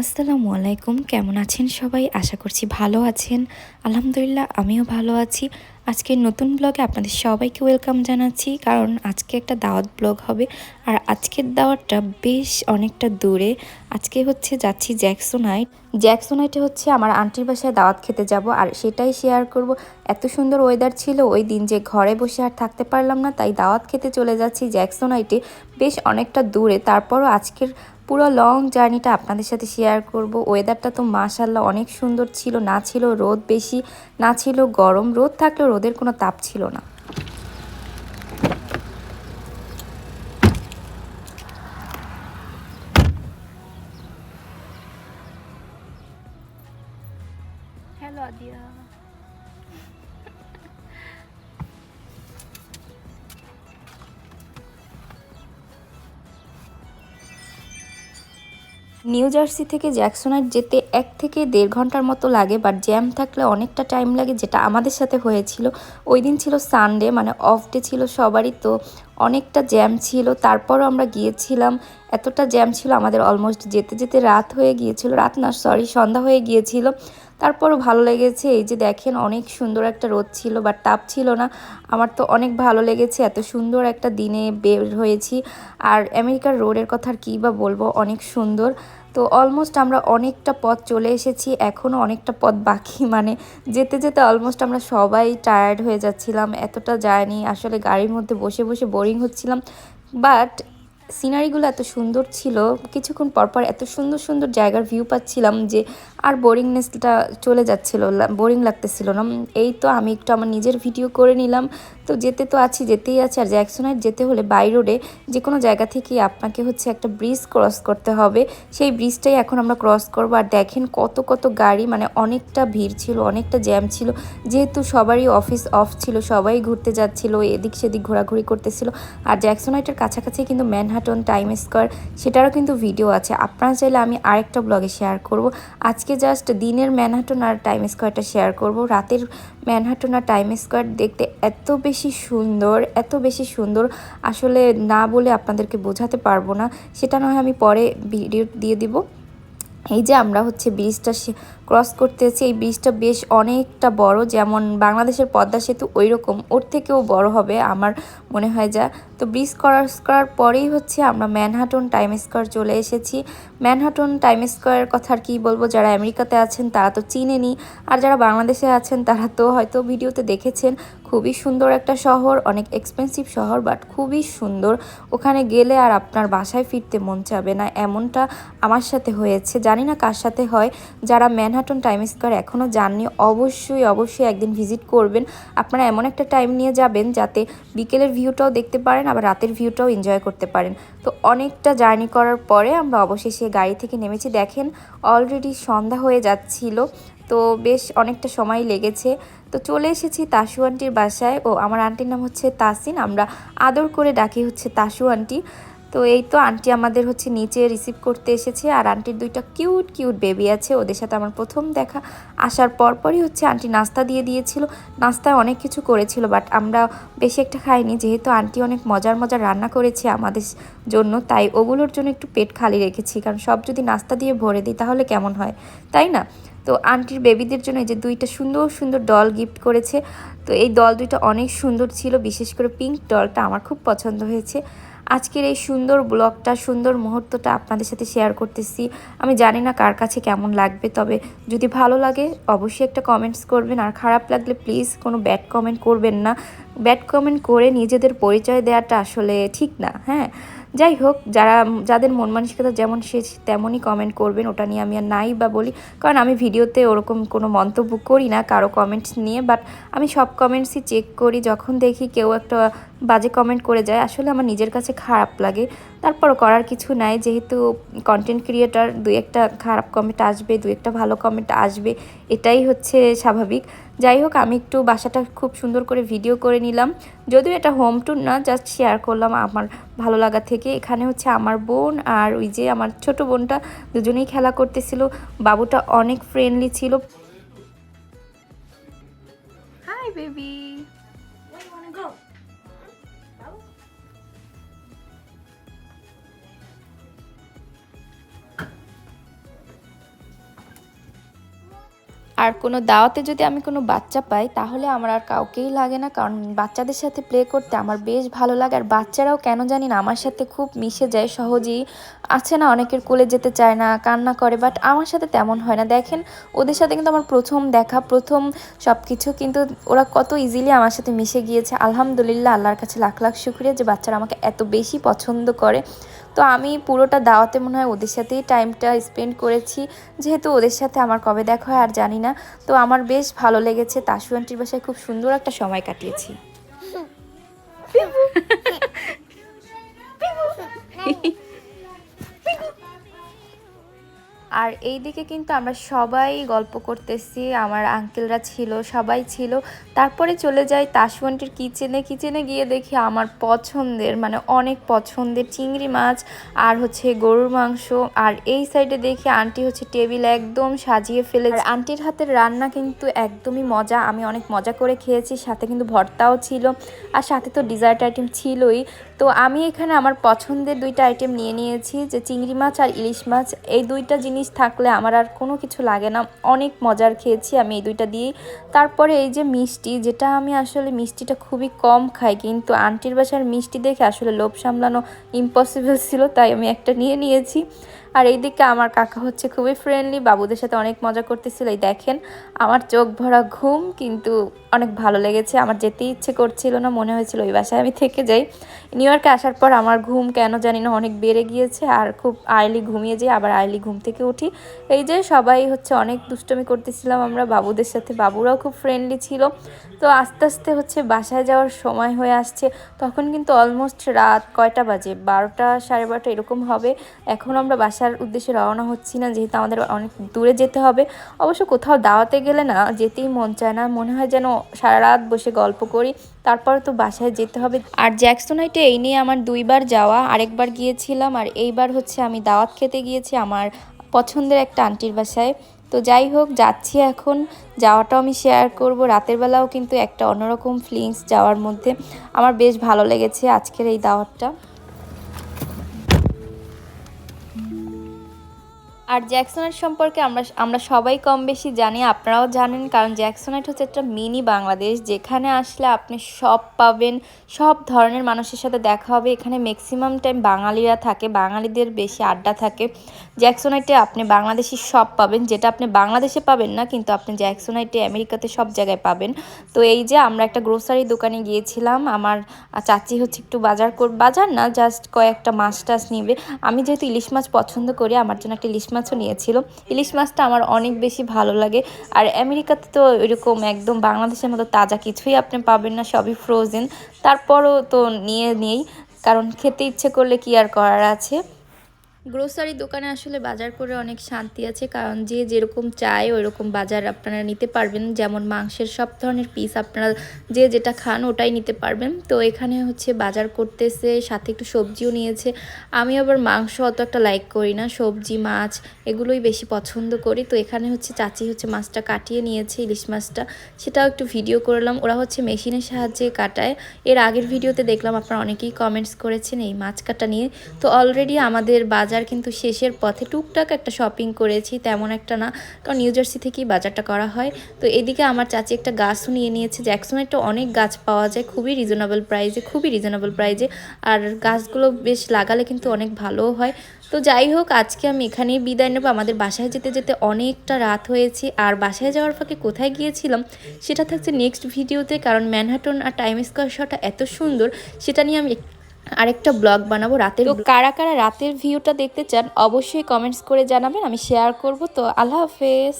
আসসালামু আলাইকুম, কেমন আছেন সবাই? আশা করছি ভালো আছেন। আলহামদুলিল্লাহ, আমিও ভালো আছি। আজকের নতুন ব্লগে আপনাদের সবাইকে ওয়েলকাম জানাচ্ছি, কারণ আজকে একটা দাওয়াত ব্লগ হবে। আর আজকের দাওয়াতটা বেশ অনেকটা দূরে। আজকে হচ্ছে যাচ্ছি জ্যাকসোনাইট জ্যাকসোনাইটে হচ্ছে আমার আন্টির বাসায় দাওয়াত খেতে যাব, আর সেটাই শেয়ার করব। এত সুন্দর ওয়েদার ছিল, ওই দিন যে ঘরে বসে আর থাকতে পারলাম না, তাই দাওয়াত খেতে চলে যাচ্ছি জ্যাকসোনাইটে বেশ অনেকটা দূরে, তারপরও আজকের পুরো লং জার্নিটা আপনাদের সাথে শেয়ার করব। ওয়েদারটা তো মাশাল্লাহ অনেক সুন্দর ছিল, না ছিল রোদ বেশি, না ছিল গরম। রোদ থাকলেও রোদের কোনো তাপ ছিল না। নিউ জার্সি থেকে জ্যাকসনাইট যেতে এক থেকে দেড় ঘণ্টার মতো লাগে বাট জ্যাম থাকলে অনেকটা টাইম লাগে, যেটা আমাদের সাথে হয়েছিল। ওই দিন ছিল সানডে মানে অফ ডে ছিল সবারই, তো অনেকটা জ্যাম ছিল। তারপরও আমরা গিয়েছিলাম। এতটা জ্যাম ছিল আমাদের অলমোস্ট যেতে যেতে রাত হয়ে গিয়েছিল। রাত না সরি সন্ধ্যা হয়ে গিয়েছিল। তারপরও ভালো লেগেছে। এই যে দেখেন, অনেক সুন্দর একটা রোদ ছিল বা টাপ ছিল না। আমার তো অনেক ভালো লেগেছে, এত সুন্দর একটা দিনে বের হয়েছি। আর আমেরিকার রোডের কথা আর কী বা বলব, অনেক সুন্দর। তো অলমোস্ট আমরা অনেকটা পথ চলে এসেছি, এখনও অনেকটা পথ বাকি। মানে যেতে যেতে অলমোস্ট আমরা সবাই টায়ার্ড হয়ে যাচ্ছিলাম, এতটা যায়নি আসলে গাড়ির মধ্যে বসে বসে বোরিং হচ্ছিলাম। বাট সিনারিগুলো এত সুন্দর ছিল, কিছুক্ষণ পরপর এত সুন্দর সুন্দর জায়গার ভিউ পাচ্ছিলাম যে আর বোরিংনেসটা চলে যাচ্ছিল বোরিং লাগতেছিল না। এই তো আমি একটু আমার নিজের ভিডিও করে নিলাম। তো যেতে তো আছি, যেতেই আছে। আর জ্যাকসনাইট যেতে হলে বাই রোডে যে কোনো জায়গা থেকে আপনাকে হচ্ছে একটা ব্রিজ ক্রস করতে হবে। সেই ব্রিজটাই এখন আমরা ক্রস করব। আর দেখেন কত কত গাড়ি মানে অনেকটা ভিড় ছিল, অনেকটা জ্যাম ছিল। যেহেতু সবারই অফিস অফ ছিল, সবাই ঘুরতে যাচ্ছিল, এদিক সেদিক ঘোরাঘুরি করতেছিল। আর জ্যাকসনাইটের কাছাকাছি কিন্তু ম্যানহাটন টাইম স্কোয়ার, সেটারও কিন্তু ভিডিও আছে। আপনারা চাইলে আমি আরেকটা ব্লগে শেয়ার করব। আজকে জাস্ট দিনের ম্যানহাটন আর টাইম স্কোয়ারটা শেয়ার করব। রাতের ম্যানহাটন আর টাইম স্কোয়ার দেখতে এত বেশি সুন্দর, এত বেশি সুন্দর। আসলে না বলে আপনাদেরকে বোঝাতে পারব না। সেটা নয় আমি পরে ভিডিও দিয়ে দিব। এই যে আমরা হচ্ছে ব্রিজটা ক্রস করতেছি। এই ব্রিজটা বেশ অনেকটা বড়, যেমন বাংলাদেশের পদ্মা সেতু ওই রকম ওর থেকেও বড় হবে আমার মনে হয় যা। তো ব্রিজ ক্রস করার পরেই হচ্ছে আমরা ম্যানহাটন টাইম স্কোয়ার চলে এসেছি। ম্যানহাটন টাইম স্কোয়ারের কথা আর কী বলব? যারা আমেরিকাতে আছেন তারা তো চিনেনি আর যারা বাংলাদেশে আছেন তারা তো হয়তো ভিডিওতে দেখেছেন, খুবই সুন্দর একটা শহর। অনেক এক্সপেন্সিভ শহর বাট খুবই সুন্দর। ওখানে গেলে আর আপনার বাসায় ফিরতে মন চাবে না। এমনটা আমার সাথে হয়েছে। জানি না কার সাথে হয়। যারা ম্যানহাটন টাইম স্কোয়ার এখনও যাননি, অবশ্যই অবশ্যই একদিন ভিজিট করবেন। আপনারা এমন একটা টাইম নিয়ে যাবেন যাতে বিকেলের ভিউটাও দেখতে পারেন, আবার রাতের ভিউটাও এনজয় করতে পারেন। তো অনেকটা জার্নি করার পরে আমরা অবশেষে গাড়ি থেকে নেমেছি। দেখেন অলরেডি সন্ধ্যা হয়ে যাচ্ছিল, তো বেশ অনেকটা সময় লেগেছে। তো চলে এসেছি তাসু আন্টির বাসায় ও আমার আন্টির নাম হচ্ছে তাসিন, আমরা আদর করে ডাকি হচ্ছে তাসু আন্টি। তো এই তো আন্টি আমাদের হচ্ছে নিচে রিসিভ করতে এসেছে, আর আন্টির দুইটা কিউট কিউট বেবি আছে, ওদের সাথে আমার প্রথম দেখা। আসার পরপরই হচ্ছে আন্টি নাস্তা দিয়ে দিয়েছিল, নাস্তায় অনেক কিছু করেছিল বাট আমরা বেশি একটা খাইনি, যেহেতু আন্টি অনেক মজার মজার রান্না করেছে আমাদের জন্য, তাই ওগুলোর জন্য একটু পেট খালি রেখেছি, কারণ সব যদি নাস্তা দিয়ে ভরে দিই তাহলে কেমন হয়, তাই না? তো আন্টির বেবিদের জন্য যে দুইটা সুন্দর সুন্দর ডল গিফট করেছে, তো এই দল দুইটা অনেক সুন্দর ছিল, বিশেষ করে পিঙ্ক ডলটা আমার খুব পছন্দ হয়েছে। আজকের এই সুন্দর ব্লগটা, সুন্দর মুহূর্তটা আপনাদের সাথে শেয়ার করতেছি। আমি জানি না কার কাছে কেমন লাগবে, তবে যদি ভালো লাগে অবশ্যই একটা কমেন্টস করবেন। আর খারাপ লাগলে প্লিজ কোনো ব্যাড কমেন্ট করবেন না। ব্যাড কমেন্ট করে নিজেদের পরিচয় দেওয়াটা আসলে ঠিক না হ্যাঁ? যাই হোক, যারা, যাদের মন মানসিকতা যেমন সে, তেমনই কমেন্ট করবেন। ওটা নিয়ে আমি আর নাই বা বলি। কারণ আমি ভিডিওতে ওরকম কোনো মন্তব্য করি না কারও কমেন্টস নিয়ে। বাট আমি সব কমেন্টসই চেক করি। যখন দেখি কেউ একটা বাজে কমেন্ট করে যায়, আসলে আমার নিজের কাছে খারাপ লাগে। তারপরও করার কিছু নাই, যেহেতু কন্টেন্ট ক্রিয়েটার দু একটা খারাপ কমেন্ট আসবে দু একটা ভালো কমেন্ট আসবে, এটাই হচ্ছে স্বাভাবিক। যাই হোক, আমি একটু বাসাটা খুব সুন্দর করে ভিডিও করে নিলাম। যদিও এটা হোম ট্যুর না জাস্ট শেয়ার করলাম আমার ভালো লাগা থেকে। এখানে হচ্ছে আমার বোন আর ওই যে আমার ছোট বোনটা দুজনেই খেলা করতেছিল। বাবুটা অনেক ফ্রেন্ডলি ছিল। হাই বেবি আর কোনো দাওয়াতে যদি আমি কোনো বাচ্চা পাই, তাহলে আমার আর কাউকেই লাগে না। কারণ বাচ্চাদের সাথে প্লে করতে আমার বেশ ভালো লাগে। আর বাচ্চারাও কেন জানি না আমার সাথে খুব মিশে যায়, সহজেই। আছে না, অনেকের কোলে যেতে চায় না, কান্না করে বাট আমার সাথে তেমন হয় না। দেখেন, ওদের সাথে কিন্তু আমার প্রথম দেখা, প্রথম সব কিছু কিন্তু ওরা কত ইজিলি আমার সাথে মিশে গিয়েছে। আলহামদুলিল্লাহ, আল্লাহর কাছে লাখ লাখ শুক্রিয়া যে বাচ্চারা আমাকে এত বেশি পছন্দ করে। তো আমি পুরোটা দাওয়াতে মনে হয় ওদের সাথেই টাইমটা স্পেন্ড করেছি যেহেতু ওদের সাথে আমার কবে দেখা হয় আর জানি না তো আমার বেশ ভালো লেগেছে তাসু আন্টির বাসায় খুব সুন্দর একটা সময় কাটিয়েছি আর এই দিকে কিন্তু আমরা সবাই গল্প করতেছি। আমার আঙ্কেলরা ছিল, সবাই ছিল। তারপরে চলে যাই তাসওয়ান্টির কিচেনে কিচেনে গিয়ে দেখি আমার পছন্দের মানে অনেক পছন্দের চিংড়ি মাছ আর হচ্ছে গরুর মাংস। আর এই সাইডে দেখি আন্টি হচ্ছে টেবিল একদম সাজিয়ে ফেলে আর আন্টির হাতের রান্না কিন্তু একদমই মজা। আমি অনেক মজা করে খেয়েছি, সাথে কিন্তু ভর্তাও ছিল। আর সাথে তো ডিজার্ট আইটেম ছিলই। তো আমি এখানে আমার পছন্দের দুইটা আইটেম নিয়ে নিয়েছি, যে চিংড়ি মাছ আর ইলিশ মাছ। এই দুইটা জিনিস থাকলে আমার আর কোনো কিছু লাগে না। অনেক মজার খেয়েছি আমি এই দুইটা দিয়েই। তারপরে এই যে মিষ্টি, যেটা আমি আসলে মিষ্টিটা খুবই কম খাই, কিন্তু আন্টির বাসার মিষ্টি দেখে আসলে লোভ সামলানো ইম্পসিবল ছিল, তাই আমি একটা নিয়ে নিয়েছি। আর এইদিকে আমার কাকা হচ্ছে খুবই ফ্রেন্ডলি বাবুদের সাথে অনেক মজা করতেছিল। এই দেখেন, আমার চোখ ভরা ঘুম, কিন্তু অনেক ভালো লেগেছে। আমার যেতে ইচ্ছে করছিল না, মনে হয়েছিল ওই বাসায় আমি থেকে যাই। নিউ ইয়র্কে আসার পর আমার ঘুম কেন জানি না, অনেক বেড়ে গিয়েছে। আর খুব আর্লি ঘুমিয়ে যাই আবার আর্লি ঘুম থেকে উঠি। এই যে সবাই হচ্ছে অনেক দুষ্টমি করতেছিলাম আমরা, বাবুদের সাথে। বাবুরাও খুব ফ্রেন্ডলি ছিল। তো আস্তে আস্তে হচ্ছে বাসায় যাওয়ার সময় হয়ে আসছে। তখন কিন্তু অলমোস্ট রাত কয়টা বাজে? বারোটা, সাড়ে বারোটা এরকম হবে। এখন আমরা বাসার উদ্দেশ্যে রওনা হচ্ছি না, যেহেতু আমাদের অনেক দূরে যেতে হবে। অবশ্য কোথাও দাওয়াতে গেলে না, যেতেই মন চায় না। মনে হয় যেন সারা রাত বসে গল্প করি, তারপরে তো বাসায় যেতে হবে। আর জ্যাকসোনাইটে এই নিয়ে আমার দুইবার যাওয়া, আরেকবার গিয়েছিলাম, আর এইবার হচ্ছে আমি দাওয়াত খেতে গিয়েছি আমার পছন্দের একটা আন্টির বাসায়। তো যাই হোক, যাচ্ছি এখন। যাওয়াটাও আমি শেয়ার করব। রাতের বেলাও কিন্তু একটা অন্যরকম ফিলিংস যাওয়ার মধ্যে। আমার বেশ ভালো লেগেছে আজকের এই দাওয়াতটা। আর জ্যাকসনাইট সম্পর্কে আমরা আমরা সবাই কম বেশি জানি, আপনারাও জানেন, কারণ জ্যাকসনাইট হচ্ছে একটা মিনি বাংলাদেশ, যেখানে আসলে আপনি সব পাবেন, সব ধরনের মানুষের সাথে দেখা হবে, এখানে ম্যাক্সিমাম টাইম বাঙালিরা থাকে, বাঙালিদের বেশি আড্ডা থাকে। জ্যাকসোনাইটে আপনি বাংলাদেশি সব পাবেন, যেটা আপনি বাংলাদেশে পাবেন না, কিন্তু আপনি জ্যাকসোনাইটে আমেরিকাতে সব জায়গায় পাবেন। তো এই যে আমরা একটা গ্রোসারি দোকানে গিয়েছিলাম, আমার চাচি হচ্ছে একটু বাজার কর, বাজার না জাস্ট কয়েকটা মাছ টাছ নিবে। আমি যেহেতু ইলিশ মাছ পছন্দ করি, আমার জন্য একটা ইলিশ মাছও নিয়েছিল। ইলিশ মাছটা আমার অনেক বেশি ভালো লাগে। আর আমেরিকাতে তো এরকম একদম বাংলাদেশের মতো তাজা কিছুই আপনি পাবেন না, সবই ফ্রোজেন তারপরও তো নিয়ে নেই, কারণ খেতে ইচ্ছে করলে কি আর করার আছে? গ্রোসারি দোকানে আসলে বাজার করে অনেক শান্তি আছে, কারণ যে যেরকম চায় ওই রকম বাজার আপনারা নিতে পারবেন। যেমন মাংসের সব ধরনের পিস আপনারা যে যেটা খান ওটাই নিতে পারবেন। তো এখানে হচ্ছে বাজার করতেছে, সাথে একটু সবজিও নিয়েছে। আমি আবার মাংস অত একটা লাইক করি না, সবজি, মাছ এগুলোই বেশি পছন্দ করি। তো এখানে হচ্ছে চাচি হচ্ছে মাছটা কাটিয়ে নিয়েছে, ইলিশ মাছটা। সেটাও একটু ভিডিও করলাম। ওরা হচ্ছে মেশিনের সাহায্যে কাটায়। এর আগের ভিডিওতে দেখলাম আপনারা অনেকেই কমেন্টস করেছেন এই মাছ কাটা নিয়ে। তো অলরেডি আমাদের বাজার বাজার কিন্তু শেষের পথে টুকটাক একটা শপিং করেছি, তেমন একটা না, কারণ নিউ জার্সি থেকেই বাজারটা করা হয়। তো এদিকে আমার চাচি একটা গাছও নিয়ে নিয়েছে জ্যাকসন একটা অনেক গাছ পাওয়া যায়, খুবই রিজনেবল প্রাইজে খুবই রিজনেবল প্রাইজে আর গাছগুলো বেশ লাগালে কিন্তু অনেক ভালোও হয়। তো যাই হোক, আজকে আমি এখানেই বিদায় নেব। আমাদের বাসায় যেতে যেতে অনেকটা রাত হয়েছে। আর বাসায় যাওয়ার ফাঁকে কোথায় গিয়েছিলাম, সেটা থাকছে নেক্সট ভিডিওতে কারণ ম্যানহাটন আর টাইম স্কোয়ার শটা এত সুন্দর, সেটা নিয়ে আমি আরেকটা ব্লগ বানাবো রাতের কারা কারা রাতের ভিউটা দেখতে চান অবশ্যই কমেন্টস করে জানাবেন আমি শেয়ার করব। তো আল্লাহ হাফেজ।